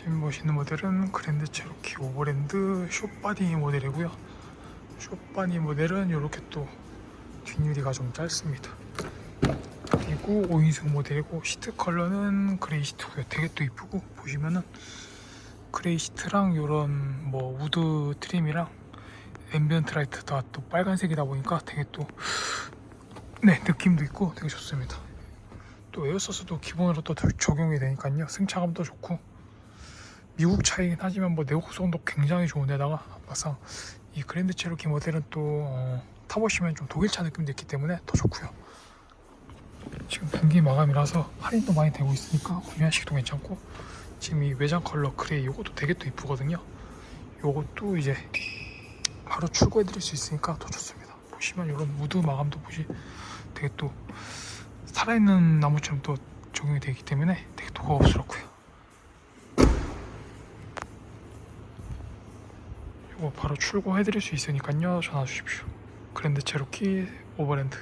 지금 보시는 모델은 그랜드 체로키 오버랜드 숏바디 모델이고요. 숏바디 모델은 이렇게 또 뒷유리가 좀 짧습니다. 그리고 5인승 모델이고 시트 컬러는 그레이 시트고요. 되게 또 이쁘고 보시면은 그레이 시트랑 이런 뭐 우드 트림이랑 앰비언트 라이트 다 또 빨간색이다 보니까 되게 또 네, 느낌도 있고 되게 좋습니다. 또 에어서스도 기본으로 또 적용이 되니까요. 승차감도 좋고 미국 차이긴 하지만 뭐 내구성도 굉장히 좋은데다가 막상 이 그랜드 체로키 모델은 또 어, 타보시면 좀 독일차 느낌도 있기 때문에 더 좋고요. 지금 분기 마감이라서 할인도 많이 되고 있으니까 구매하시기도 괜찮고 지금 이 외장 컬러 그레이 요것도 되게 또 이쁘거든요. 요것도 이제 바로 출고해 드릴 수 있으니까 더 좋습니다. 보시면 이런 무드 마감도 보시 되게 또 살아있는 나무처럼 또 적용이 되기 때문에 되게 또 고급스럽고요. 바로 출고해 드릴 수 있으니까요. 전화 주십시오. 그랜드 체로키 오버랜드